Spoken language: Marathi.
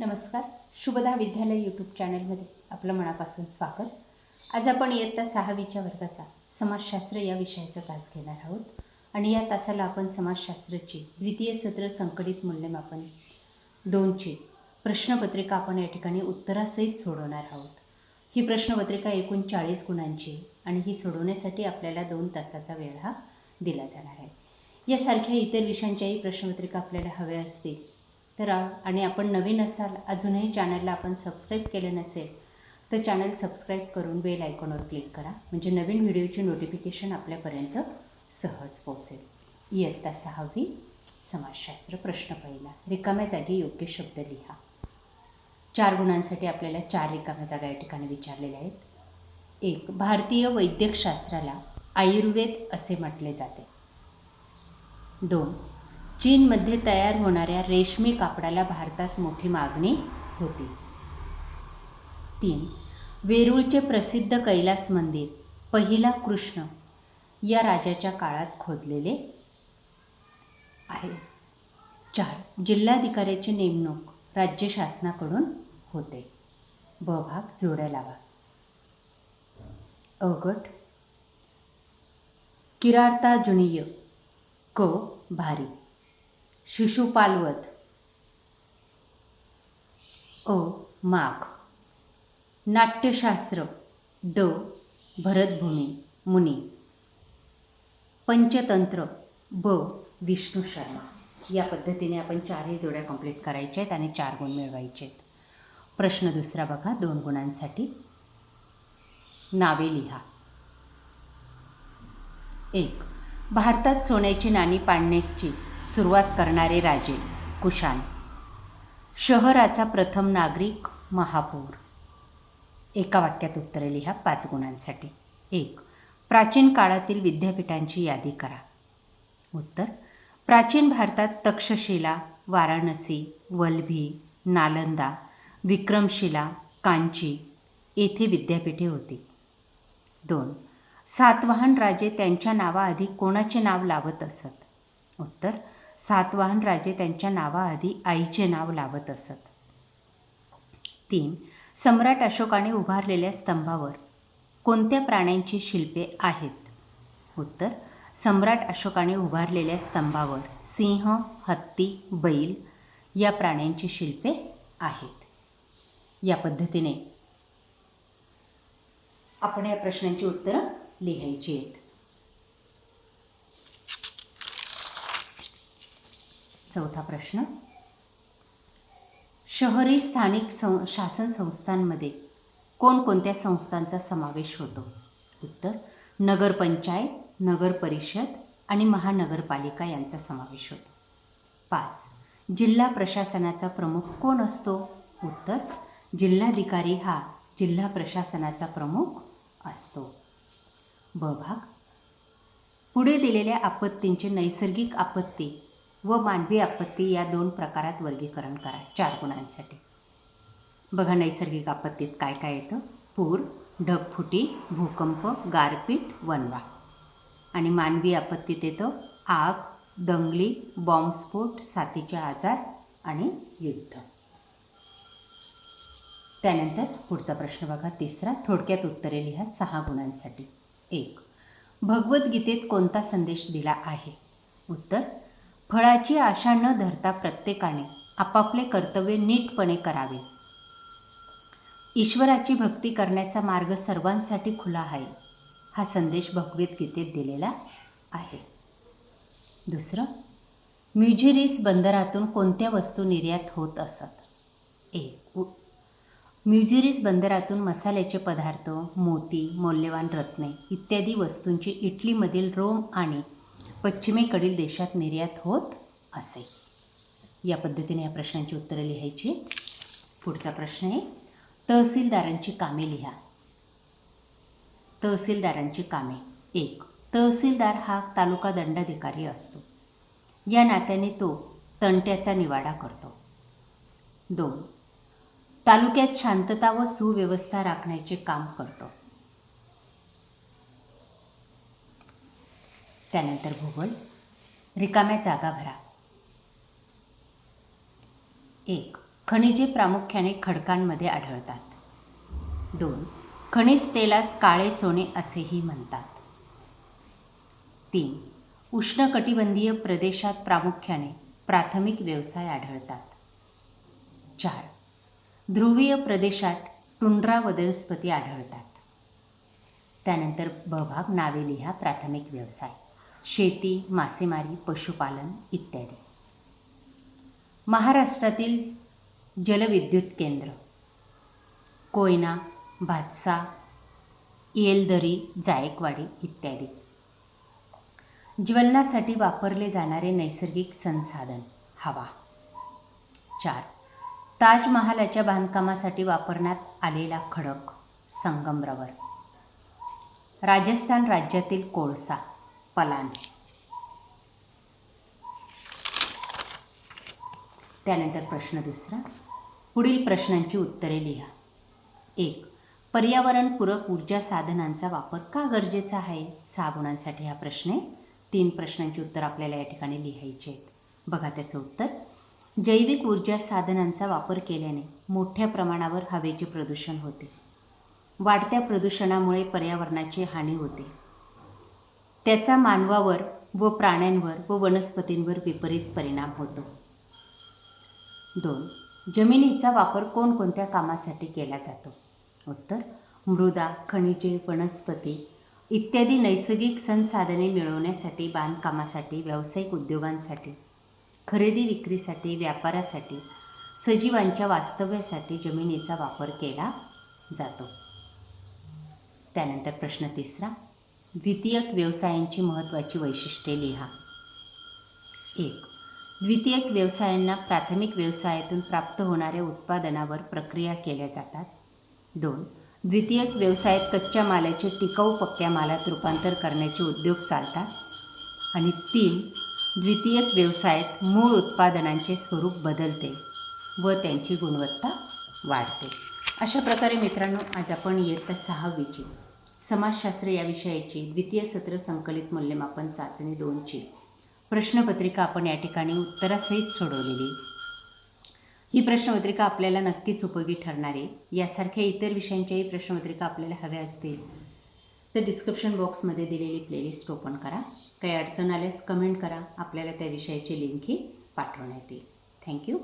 नमस्कार. शुभदा विद्यालय यूट्यूब चॅनलमध्ये आपलं मनापासून स्वागत. आज आपण इयत्ता सहावीच्या वर्गाचा समाजशास्त्र या विषयाचा तास घेणार आहोत. आणि या तासाला आपण समाजशास्त्राची द्वितीय सत्र संकलित मूल्यमापन दोनची प्रश्नपत्रिका आपण या ठिकाणी उत्तरासहित सोडवणार आहोत. ही प्रश्नपत्रिका एकूण चाळीस गुणांची आणि ही सोडवण्यासाठी आपल्याला दोन तासाचा वेळ हा दिला जाणार आहे. यासारख्या इतर विषयांच्याही प्रश्नपत्रिका आपल्याला हव्या असतील तर आणि आपण नवीन असाल अजूनही चॅनलला आपण सबस्क्राईब केलं नसेल तर चॅनल सबस्क्राईब करून बेल आयकॉनवर क्लिक करा. म्हणजे नवीन व्हिडिओची नोटिफिकेशन आपल्यापर्यंत सहज पोहोचेल. इयत्ता सहावी समाजशास्त्र प्रश्न पहिला. रिकाम्या जागी योग्य शब्द लिहा. चार गुणांसाठी आपल्याला चार रिकाम्या जागा या ठिकाणी विचारलेल्या आहेत. एक भारतीय वैद्यकशास्त्राला आयुर्वेद असे म्हटले जाते. दोन चीनमध्ये तयार होणाऱ्या रेशमी कापडाला भारतात मोठी मागणी होती. तीन वेरूळचे प्रसिद्ध कैलास मंदिर पहिला कृष्ण या राजाच्या काळात खोदलेले आहे. चार जिल्हाधिकाऱ्याची नेमणूक राज्य शासनाकडून होते. ब भाग जोड्या लावा. अगट किरार्ता जुनिय क भारी. शिशुपालवत. अ. माघ. नाट्यशास्त्र. ड. भरतभूमी. मुनी. पंचतंत्र. ब. विष्णू शर्मा. या पद्धतीने आपण चारही जोड्या कंप्लीट करायच्या आहेत आणि चार गुण मिळवायचे आहेत. प्रश्न दुसरा बघा. दोन गुणांसाठी. नावे लिहा. एक. भारतात सोन्याची नाणी पाडण्याची सुरुवात करणारे राजे कुशाण शहराचा प्रथम नागरिक महापौर. एका वाक्यात उत्तरे लिहा पाच गुणांसाठी. एक प्राचीन काळातील विद्यापीठांची यादी करा. उत्तर प्राचीन भारतात तक्षशिला वाराणसी वल्भी नालंदा विक्रमशिला कांची येथे विद्यापीठे होती. दोन सातवाहन राजे त्यांच्या नावाआधी कोणाचे नाव लावत असत? उत्तर सातवाहन राजे त्यांच्या नावाआधी आईचे नाव लावत असत. तीन सम्राट अशोकाने उभारलेल्या स्तंभावर कोणत्या प्राण्यांची शिल्पे आहेत? उत्तर सम्राट अशोकाने उभारलेल्या स्तंभावर सिंह हत्ती बैल या प्राण्यांची शिल्पे आहेत. या पद्धतीने आपण या प्रश्नांची उत्तरं लिहायची आहेत. चौथा प्रश्न. शहरी स्थानिक सं शासन संस्थांमध्ये कोणकोणत्या संस्थांचा समावेश होतो? उत्तर नगरपंचायत नगर परिषद आणि महानगरपालिका यांचा समावेश होतो. पाच जिल्हा प्रशासनाचा प्रमुख कोण असतो? उत्तर जिल्हाधिकारी हा जिल्हा प्रशासनाचा प्रमुख असतो. ब भाग. पुढे दिलेल्या आपत्तींचे नैसर्गिक आपत्ती व मानवी आपत्ती या दोन प्रकारात वर्गीकरण करा चार गुणांसाठी. बघा नैसर्गिक आपत्तीत काय काय येतं? पूर ढगफुटी भूकंप गारपीट वनवा. आणि मानवी आपत्तीत येतं आग दंगली बॉम्बस्फोट साथीचे आजार आणि युद्ध. त्यानंतर पुढचा प्रश्न बघा तिसरा. थोडक्यात उत्तरे लिहा सहा गुणांसाठी. एक. भगवद्गीतेत कोणता संदेश दिला आहे? उत्तर फळाची आशा न धरता प्रत्येकाने आपापले कर्तव्य नीटपणे करावे. ईश्वराची भक्ती करण्याचा मार्ग सर्वांसाठी खुला आहे हा संदेश भगवद्गीतेत दिलेला आहे. दुसरं म्युझिरिस बंदरातून कोणत्या वस्तू निर्यात होत असत? एक म्युझिरिस बंदरातून मसाल्याचे पदार्थ मोती मौल्यवान रत्ने इत्यादी वस्तूंची इटलीमधील रोम आणि पश्चिमेकडील देशात निर्यात होत असे. या पद्धतीने या प्रश्नांची उत्तरं लिहायची. पुढचा प्रश्न आहे तहसीलदारांची कामे लिहा. तहसीलदारांची कामे. एक तहसीलदार हा तालुका दंडाधिकारी असतो. या नात्याने तो तंट्याचा निवाडा करतो. दोन तालुक्यात शांतता व सुव्यवस्था राखण्याचे काम करतो. त्यानंतर भूगोल. रिकाम्या जागा भरा. एक खनिजे प्रामुख्याने खडकांमध्ये आढळतात. दोन खनिज तेलास काळे सोने असेही म्हणतात. तीन उष्णकटिबंधीय प्रदेशात प्रामुख्याने प्राथमिक व्यवसाय आढळतात. चार ध्रुवीय प्रदेशात टुंड्रा वनस्पती आढळतात. त्यानंतर ब भाग नावे लिहा प्राथमिक व्यवसाय. शेती मासेमारी पशुपालन इत्यादी. महाराष्ट्रातील जलविद्युत केंद्र. कोयना भातसा येलदरी जायकवाडी इत्यादी. ज्वलनासाठी वापरले जाणारे नैसर्गिक संसाधन हवा. चार. ताजमहालाच्या बांधकामासाठी वापरण्यात आलेला खडक संगमरवर. राजस्थान राज्यातील कोळसा. पलान. त्यानंतर प्रश्न दुसरा. पुढील प्रश्नांची उत्तरे लिहा. एक पर्यावरणपूरक ऊर्जा साधनांचा वापर का गरजेचा आहे? सहा गुणांसाठी हा प्रश्न आहे. तीन प्रश्नांची उत्तर आपल्याला या ठिकाणी लिहायची आहेत. बघा त्याचं उत्तर. जैविक ऊर्जा साधनांचा वापर केल्याने मोठ्या प्रमाणावर हवेचे प्रदूषण होते. वाढत्या प्रदूषणामुळे पर्यावरणाची हानी होते. त्याचा मानवावर व प्राण्यांवर व वनस्पतींवर विपरीत परिणाम होतो. दोन. जमिनीचा वापर कोणकोणत्या कामासाठी केला जातो? उत्तर. मृदा खनिजे वनस्पती इत्यादी नैसर्गिक संसाधने मिळवण्यासाठी बांधकामासाठी व्यावसायिक उद्योगांसाठी खरेदी विक्रीसाठी व्यापारासाठी सजीवांच्या वास्तव्यासाठी जमिनीचा वापर केला जातो. त्यानंतर प्रश्न तिसरा. द्वितीयक व्यवसायांची महत्त्वाची वैशिष्ट्ये लिहा. एक द्वितीयक व्यवसायांना प्राथमिक व्यवसायातून प्राप्त होणाऱ्या उत्पादनावर प्रक्रिया केल्या जातात. दोन द्वितीयक व्यवसायात कच्च्या मालाचे टिकाऊ पक्क्या मालात रूपांतर करण्याचे उद्योग चालतात. आणि तीन द्वितीयक व्यवसायात मूळ उत्पादनांचे स्वरूप बदलते व त्यांची गुणवत्ता वाढते. अशा प्रकारे मित्रांनो आज आपण इयत्ता सहावीची समाजशास्त्र या विषयाची द्वितीय सत्र संकलित मूल्यमापन चाचणी दोनची. प्रश्नपत्रिका आपण या ठिकाणी उत्तरासहित सोडवलेली. ही प्रश्नपत्रिका आपल्याला नक्कीच उपयोगी ठरणार. आहे यासारख्या इतर विषयांच्याही प्रश्नपत्रिका आपल्याला हव्या असतील तर डिस्क्रिप्शन बॉक्समध्ये दिलेली प्लेलिस्ट ओपन करा. काही अडचण आल्यास कमेंट करा. आपल्याला त्या विषयाची लिंकही पाठवण्यात येईल. थँक्यू